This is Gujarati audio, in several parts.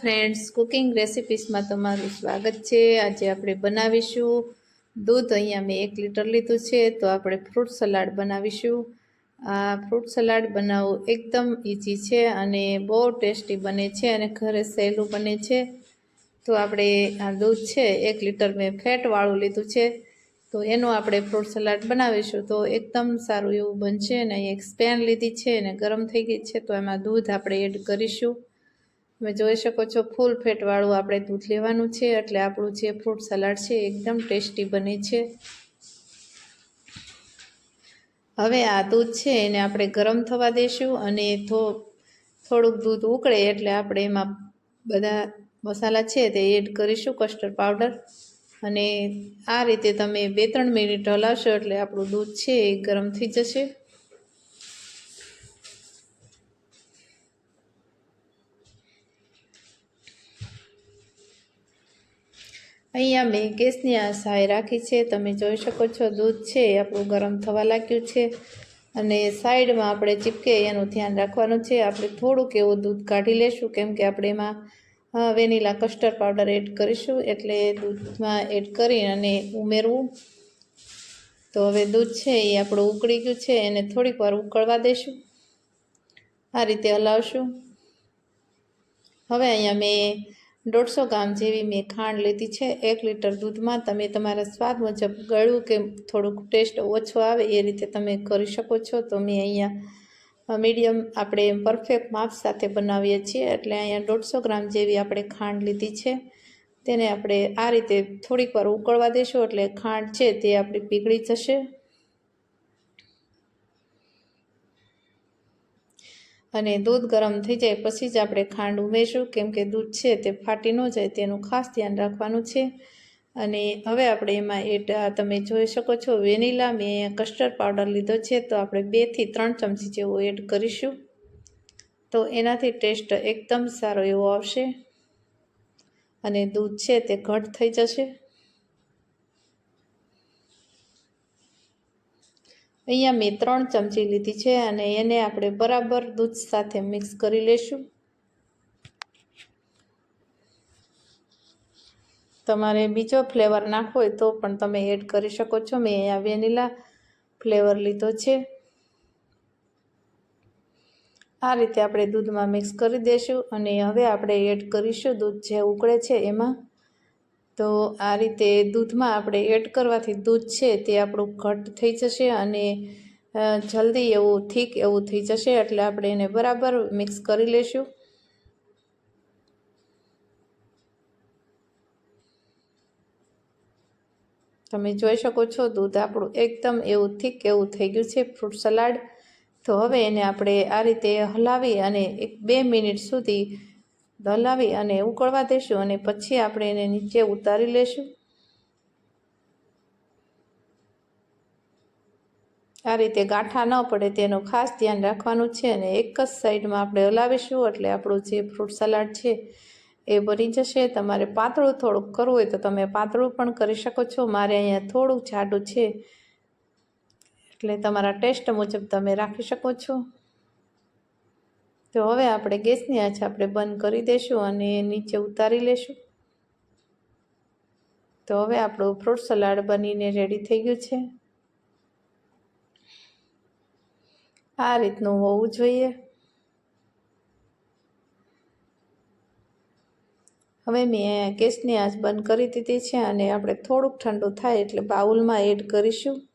ફ્રેન્ડ્સ કુકિંગ રેસિપીસમાં તમારું સ્વાગત છે. આજે આપણે બનાવીશું દૂધ. અહીંયા મેં એક લીટર લીધું છે, તો આપણે ફ્રૂટ સલાડ બનાવીશું. આ ફ્રૂટ સલાડ બનાવવું એકદમ ઇઝી છે અને બહુ ટેસ્ટી બને છે અને ઘરે સહેલું બને છે. તો આપણે આ દૂધ છે, એક લીટર મેં ફેટવાળું લીધું છે. તો એનું આપણે ફ્રૂટ સલાડ બનાવીશું. તો એકદમ સારું એવું બનશે અને એક સ્પેન લીધી છે અને ગરમ થઈ ગઈ છે, તો એમાં દૂધ આપણે એડ કરીશું. તમે જોઈ શકો છો, ફૂલ ફેટવાળું આપણે દૂધ લેવાનું છે, એટલે આપણું જે ફ્રૂટ સલાડ છે એકદમ ટેસ્ટી બને છે. હવે આ દૂધ છે, એને આપણે ગરમ થવા દઈશું અને થોડુંક દૂધ ઉકળે એટલે આપણે એમાં બધા મસાલા છે તે એડ કરીશું કસ્ટર્ડ પાવડર. અને આ રીતે તમે બે ત્રણ મિનિટ હલાવશો એટલે આપણું દૂધ છે એ ગરમ થઈ જશે. અહીંયા મેં ગેસની આ સહાય રાખી છે. તમે જોઈ શકો છો, દૂધ છે, આપણું ગરમ થવા લાગ્યું છે. અને સાઈડમાં આપણે ચીપકે એનું ધ્યાન રાખવાનું છે. આપણે થોડુંક એવું દૂધ કાઢી લેશું, કેમ કે આપણે એમાં વેનીલા કસ્ટર્ડ પાવડર એડ કરીશું. એટલે દૂધમાં એડ કરી અને ઉમેરવું. તો હવે દૂધ છે એ આપણું ઉકળી ગયું છે. એને થોડીક વાર ઉકળવા દેશું. આ રીતે હલાવશું. હવે અહીંયા મેં દોઢસો ગ્રામ જેવી મેં ખાંડ લીધી છે. એક લીટર દૂધમાં તમે તમારા સ્વાદ મુજબ ગળ્યું કે થોડુંક ટેસ્ટ ઓછો આવે એ રીતે તમે કરી શકો છો. તો મેં અહીંયા મીડિયમ આપણે પરફેક્ટ માપ સાથે બનાવીએ છીએ. એટલે અહીંયા દોઢસો ગ્રામ જેવી આપણે ખાંડ લીધી છે. તેને આપણે આ રીતે થોડીક વાર ઉકળવા દેશું. એટલે ખાંડ છે તે આપણી પીગળી જશે. અને દૂધ ગરમ થઈ જાય પછી જ આપણે ખાંડ ઉમેરશું. કેમ કે દૂધ છે તે ફાટી ન જાય તેનું ખાસ ધ્યાન રાખવાનું છે. અને હવે આપણે એમાં એડ તમે જોઈ શકો છો, વેનીલા મેં કસ્ટર્ડ પાવડર લીધો છે. તો આપણે બેથી ત્રણ ચમચી જેવો એડ કરીશું. તો એનાથી ટેસ્ટ એકદમ સારો એવો આવશે. અને દૂધ છે તે ઘટ થઈ જશે. અહીંયા મેં ત્રણ ચમચી લીધી છે અને એને આપણે બરાબર દૂધ સાથે મિક્સ કરી લેશું તમારે બીજો ફ્લેવર નાખવો હોય તો પણ તમે એડ કરી શકો છો. મેં અહીંયા વેનીલા ફ્લેવર લીધો છે. આ રીતે આપણે દૂધમાં મિક્સ કરી દઈશું અને હવે આપણે એડ કરીશું દૂધ જે ઉકળે છે એમાં. તો આ રીતે દૂધમાં આપણે એડ કરવાથી દૂધ છે તે આપણું ઘટ થઈ જશે અને જલ્દી એવું થીક એવું થઈ જશે એટલે આપણે એને બરાબર મિક્સ કરી લેશું. તમે જોઈ શકો છો દૂધ આપણું એકદમ એવું થીક એવું થઈ ગયું છે, ફ્રૂટ સલાડ. તો હવે એને આપણે આ રીતે હલાવી અને એક બે મિનિટ સુધી હલાવી અને ઉકળવા દઈશું અને પછી આપણે એને નીચે ઉતારી લેશું. આ રીતે ગાંઠા ન પડે તેનું ખાસ ધ્યાન રાખવાનું છે અને એક જ સાઈડમાં આપણે હલાવીશું એટલે આપણું જે ફ્રૂટ સલાડ છે એ બની જશે. તમારે પાતળું થોડુંક કરવું હોય તો તમે પાતળું પણ કરી શકો છો. મારે અહીંયા થોડુંક જાડું છે એટલે તમારા ટેસ્ટ મુજબ તમે રાખી શકો છો. તો હવે આપણે ગેસની આંચ આપણે બંધ કરી દઈશું અને નીચે ઉતારી લેશું. તો હવે આપણું ફ્રૂટ સલાડ બનીને રેડી થઈ ગયું છે. આ રીતનું હોવું જોઈએ. હવે મેં ગેસની આંચ બંધ કરી દીધી છે અને આપણે થોડુંક ઠંડુ થાય એટલે બાઉલમાં એડ કરીશું.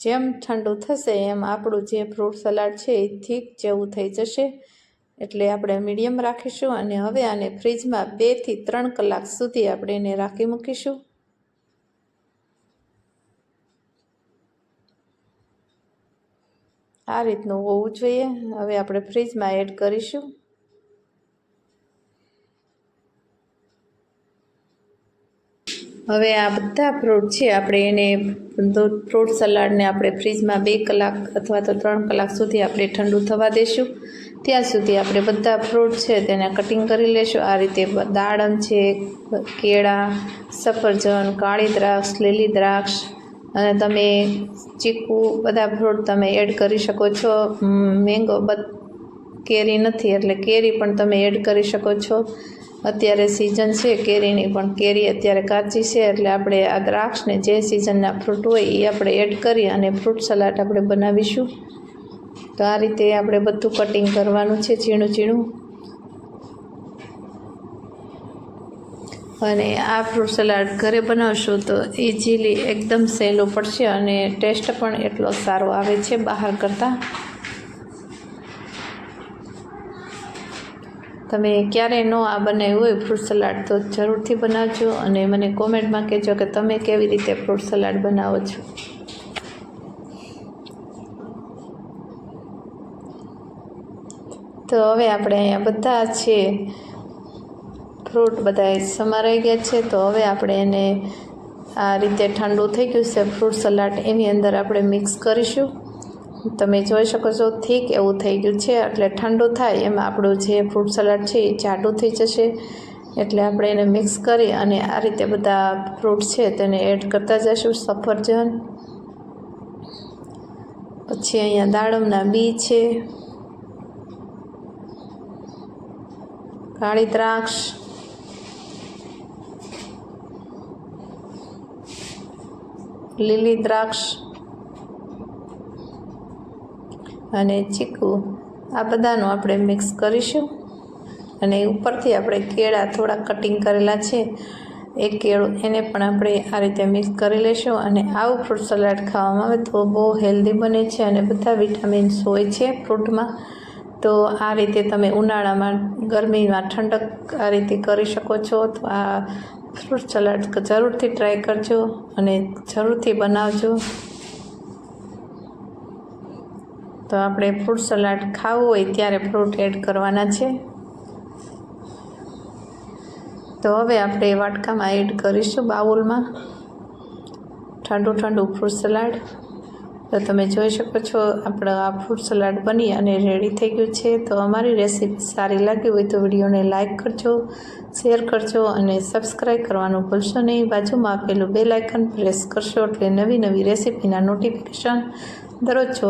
જેમ ઠંડુ થશે, એમ આપણું જે ફ્રૂટ સલાડ છે એ થીક જેવું થઈ જશે. એટલે આપણે મીડિયમ રાખીશું અને હવે આને ફ્રીજમાં બેથી ત્રણ કલાક સુધી આપણે એને રાખી મૂકીશું. આ રીતનું હોવું જોઈએ. હવે આપણે ફ્રીજમાં એડ કરીશું. હવે આ બધા ફ્રૂટ છે, આપણે એને ફ્રૂટ સલાડને આપણે ફ્રીજમાં બે કલાક અથવા તો ત્રણ કલાક સુધી આપણે ઠંડુ થવા દઈશું ત્યાં સુધી આપણે બધા ફ્રૂટ છે તેને કટિંગ કરી લેશું. આ રીતે દાડમ છે, કેળા, સફરજન, કાળી દ્રાક્ષ, લીલી દ્રાક્ષ અને તમે ચીકુ બધા ફ્રૂટ તમે એડ કરી શકો છો. મેંગો કેરી નથી એટલે કેરી પણ તમે એડ કરી શકો છો. અત્યારે સિઝન છે, કેરીની પણ કેરી અત્યારે કાચી છે, એટલે આપણે આ દ્રાક્ષને જે સિઝનના ફ્રૂટ હોય એ આપણે એડ કરી અને ફ્રૂટ સલાડ આપણે બનાવીશું. તો આ રીતે આપણે બધું કટિંગ કરવાનું છે, ઝીણું ઝીણું. અને આ ફ્રૂટ સલાડ ઘરે બનાવશો તો ઇઝીલી એકદમ સહેલું પડશે અને ટેસ્ટ પણ એટલો સારો આવે છે બહાર કરતાં. તમે ક્યારેય ન આ બનાવ્યું હોય ફ્રૂટ સલાડ તો જરૂરથી બનાવજો અને મને કોમેન્ટમાં કહેજો કે તમે કેવી રીતે ફ્રૂટ સલાડ બનાવો છો. તો હવે આપણે અહીંયા બધા છે. ફ્રૂટ બધા સમારાઈ ગયા છે. તો હવે આપણે એને આ રીતે ઠંડુ થઈ ગયું છે ફ્રૂટ સલાડ એની અંદર આપણે મિક્સ કરીશું. તમે જોઈ શકો છો થીક એવું થઈ ગયું છે. એટલે ઠંડુ થાય, એમાં આપણું જે ફ્રૂટ સલાડ છે એ જાડું થઈ જશે. એટલે આપણે એને મિક્સ કરી અને આ રીતે બધા ફ્રૂટ છે તેને એડ કરતા જઈશું સફરજન, પછી અહીંયા દાડમના બી છે. કાળી દ્રાક્ષ. લીલી દ્રાક્ષ. અને ચીકુ, આ બધાનું આપણે મિક્સ કરીશું. અને ઉપરથી આપણે કેળા થોડા કટિંગ કરેલા છે. એ કેળું એને પણ આપણે આ રીતે મિક્સ કરી લઈશું અને આવું ફ્રૂટ સલાડ ખાવામાં આવે તો બહુ હેલ્ધી બને છે અને બધા વિટામિન્સ હોય છે ફ્રૂટમાં તો આ રીતે તમે ઉનાળામાં, ગરમીમાં ઠંડક આ રીતે કરી શકો છો. તો આ ફ્રૂટ સલાડ જરૂરથી ટ્રાય કરજો અને જરૂરથી બનાવજો. તો આપણે ફ્રૂટ સલાડ ખાવું હોય ત્યારે ફ્રૂટ એડ કરવાના છે. તો હવે આપણે વાટકામાં એડ કરીશું બાઉલમાં. ઠંડુ ઠંડુ ફ્રૂટ સલાડ તો તમે જોઈ શકો છો આપણો આ ફ્રૂટ સલાડ બની અને રેડી થઈ ગયું છે. તો અમારી રેસીપી સારી લાગી હોય તો વિડીયોને લાઇક કરજો શેર કરજો અને સબસ્ક્રાઈબ કરવાનું ભૂલશો નહીં. બાજુમાં આપેલું બે આઇકન પ્રેસ કરશો એટલે નવી નવી રેસીપીના નોટિફિકેશન દરરોજ જોવા